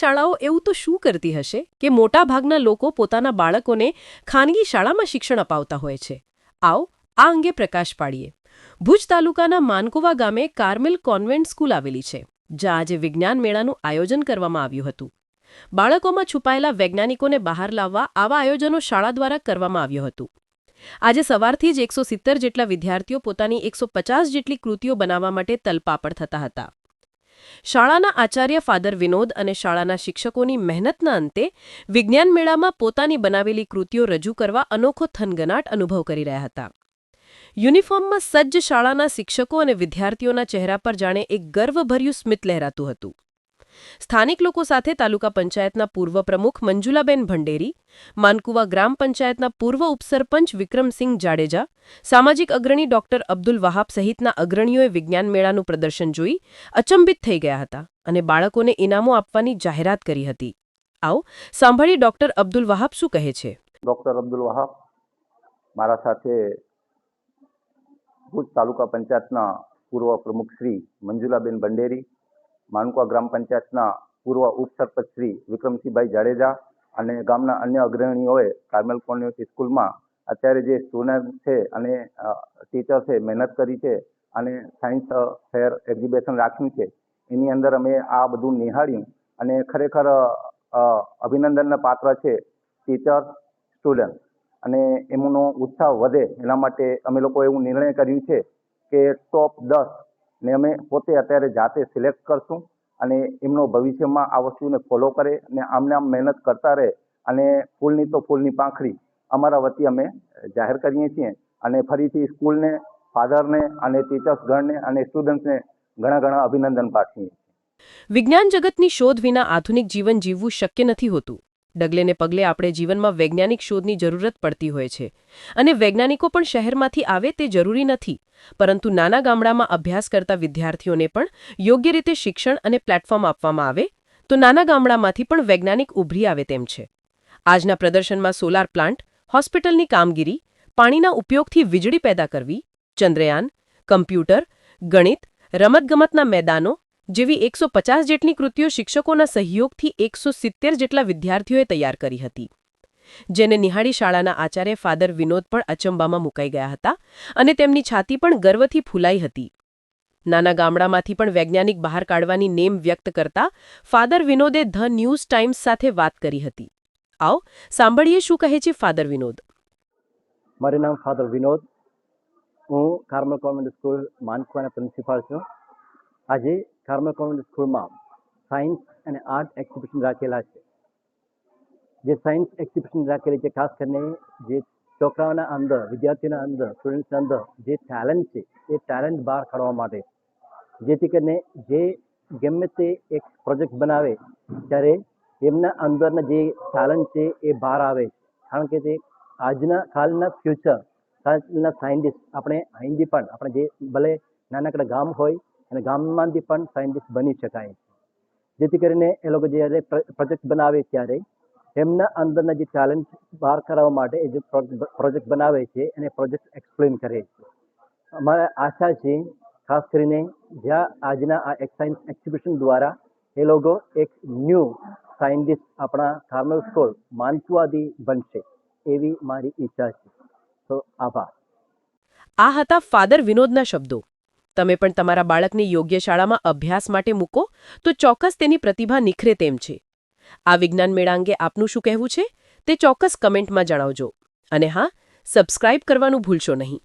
શાળાઓ એવું તો શું કરતી હશે કે મોટા ભાગના લોકો પોતાના બાળકોને ખાનગી શાળામાં શિક્ષણ અપાવતા હોય છે? આવો આ અંગે પ્રકાશ પાડીએ. ભુજ તાલુકાના માનકુવા ગામે કાર્મેલ કોન્વેન્ટ સ્કૂલ આવેલી છે, જ્યાં આજે વિજ્ઞાન મેળાનું આયોજન કરવામાં આવ્યું હતું. બાળકોમાં છુપાયેલા વૈજ્ઞાનિકોને બહાર લાવવા આવા આયોજનો શાળા દ્વારા કરવામાં આવ્યું હતું. આજે સવારથી જ એકસો જેટલા વિદ્યાર્થીઓ પોતાની એકસો જેટલી કૃતિઓ બનાવવા માટે તલપાપડ થતા હતા. શાળાના આચાર્ય ફાધર વિનોદ અને શાળાના શિક્ષકોની મહેનતના અંતે વિજ્ઞાન મેળામાં પોતાની બનાવેલી કૃતિઓ રજૂ કરવા અનોખો થનગનાટ અનુભવ કરી રહ્યા હતા. યુનિફોર્મમાં સજ્જ શાળાના શિક્ષકો અને વિદ્યાર્થીઓના ચહેરા પર જાણે એક ગર્વભર્યું સ્મિત લહેરાતું હતું. સ્થાનિક લોકો સાથે તાલુકા પંચાયતના પૂર્વ પ્રમુખ મંજુલાબેન ભંડેરી, માનકુવા ગ્રામ પંચાયતના પૂર્વ ઉપસરપંચ વિક્રમસિંહ જાડેજા, સામાજિક અગ્રણી ડોક્ટર અબ્દુલ વહાબ સહિતના અગ્રણીઓએ વિજ્ઞાન મેળાનું પ્રદર્શન જોઈ અચંબિત થઈ ગયા હતા અને બાળકોને ઇનામો આપવાની જાહેરાત કરી હતી. આવો સાંભળી ડોક્ટર અબ્દુલ વહાબ શું કહે છે. ડોક્ટર અબ્દુલ વહાબ, મારા સાથે ભુજ તાલુકા પંચાયતના પૂર્વ પ્રમુખ શ્રી મંજુલાબેન બંડેરી માનકુવા ગ્રામ પંચાયતના પૂર્વ ઉપસરપંચ શ્રી વિક્રમસિંહભાઈ જાડેજા અને ગામના અન્ય અગ્રણીઓએ કાર્મેલ કોન્વેન્ટ સ્કૂલમાં અત્યારે જે સ્ટુડન્ટ છે અને ટીચર છે, મહેનત કરી છે અને સાયન્સ ફેર એક્ઝિબિશન રાખ્યું છે. એની અંદર અમે આ બધું નિહાળ્યું અને ખરેખર અભિનંદનને પાત્ર છે ટીચર સ્ટુડન્ટ અને એમનો ઉત્સાહ વધે એના માટે અમે લોકો એવું નિર્ણય કર્યું છે કે ટોપ દસ ને અમે પોતે અત્યારે જાતે સિલેક્ટ કરશું અને એમનો ભવિષ્યમાં આ વસ્તુને ફોલો કરે અને આમને આમ મહેનત કરતા રહે અને ફૂલની તો ફૂલની પાંખડી અમારા વતી અમે જાહેર કરીએ છીએ અને ફરીથી સ્કૂલને, ફાધરને અને ટીચર્સ ગણને અને સ્ટુડન્ટ્સને ઘણા ઘણા અભિનંદન પાઠવીએ વિજ્ઞાન જગતની શોધ વિના આધુનિક જીવન જીવવું શક્ય નથી હોતું. ડગલેને પગલે આપણે જીવનમાં વૈજ્ઞાનિક શોધની જરૂરત પડતી હોય છે. અને વૈજ્ઞાનિકો પણ શહેરમાંથી આવે તે જરૂરી નથી. પરંતુ નાના ગામડામાં અભ્યાસ કરતા વિદ્યાર્થીઓને પણ યોગ્ય રીતે શિક્ષણ અને પ્લેટફોર્મ આપવામાં આવે, તો નાના ગામડામાંથી પણ વૈજ્ઞાનિક ઉભરી આવે તેમ છે. આજના પ્રદર્શનમાં સોલાર પ્લાન્ટ, હોસ્પિટલની કામગીરી, પાણીના ઉપયોગથી વીજળી પેદા કરવી, ચંદ્રયાન, કમ્પ્યુટર, ગણિત, રમતગમતના મેદાનો જેવી એકસો પચાસ જેટલી કૃતિઓ શિક્ષકોના સહયોગથી એકસો સિત્તેર જેટલા વિદ્યાર્થીઓએ તૈયાર કરી હતી. જેને નિહાળી શાળાના આચાર્ય ફાધર વિનોદ પણ અચંબામાં મુકાઈ ગયા હતા અને તેમની છાતી પણ ગર્વથી ફૂલાઈ હતી. નાના ગામડામાંથી પણ વૈજ્ઞાનિક બહાર કાઢવાની નેમ વ્યક્ત કરતા ફાધર વિનોદે ધ ન્યૂઝ ટાઈમ્સ સાથે વાત કરી હતી. આવો, સાંભળીએ શું કહે છે ફાધર વિનોદ? મારું નામ ફાધર વિનોદ. હું કાર્મલ કોન્વેન્ટ સ્કૂલ માનકુવાના પ્રિન્સિપાલ છું. આજે કાર્મલ કોન્વેન્ટ સ્કૂલમાં સાયન્સ અને આર્ટ એક્ઝિબિશન રાખેલા છે. જે સાયન્સ એક્ઝિબિશન રાખેલી છે, ખાસ કરીને જે છોકરાઓના અંદર, વિદ્યાર્થીઓના અંદર સ્ટુડન્ટ્સના અંદર જે ટેલેન્ટ છે, એ ટેલેન્ટ બહાર કાઢવા માટે. જેથી કરીને જે ગમે તે એક પ્રોજેક્ટ બનાવે, ત્યારે એમના અંદરના જે ટેલેન્ટ છે, એ બહાર આવે. કારણ કે તે આજના કાલના ફ્યુચર કાલના સાયન્ટિસ્ટ આપણે અહીંથી પણ, આપણે જે ભલે નાનકડા ગામ હોય અને ગામમાંથી પણ સાયન્ટિસ્ટ બની શકાય. જેથી કરીને એ લોકો જ્યારે પ્રોજેક્ટ બનાવે ત્યારે એમના અંદરના જે ટેલેન્ટ બહાર કરાવવા માટે એ જે પ્રોજેક્ટ બનાવે છે, એને પ્રોજેક્ટ એક્સપ્લેન કરે છે. અમારે આશા છે, ખાસ કરીને જ્યાં આજના આ સાયન્સ એક્ઝિબિશન દ્વારા એ લોકો એક ન્યૂ સાયન્ટિસ્ટ આપણા કાર્મલ સ્કૂલ માનસવાદી બનશે એવી મારી ઈચ્છા છે. તો આભાર. આ હતા ફાધર વિનોદના શબ્દો. તમે પણ તમારા બાળકને યોગ્ય શાળામાં અભ્યાસ માટે મૂકો, તો ચોક્કસ તેની પ્રતિભા નિખરે તેમ છે. આ વિજ્ઞાન મેળા અંગે આપનું શું કહેવું છે, તે ચોક્કસ કમેન્ટમાં જણાવજો. અને હા, સબસ્ક્રાઇબ કરવાનું ભૂલશો નહીં.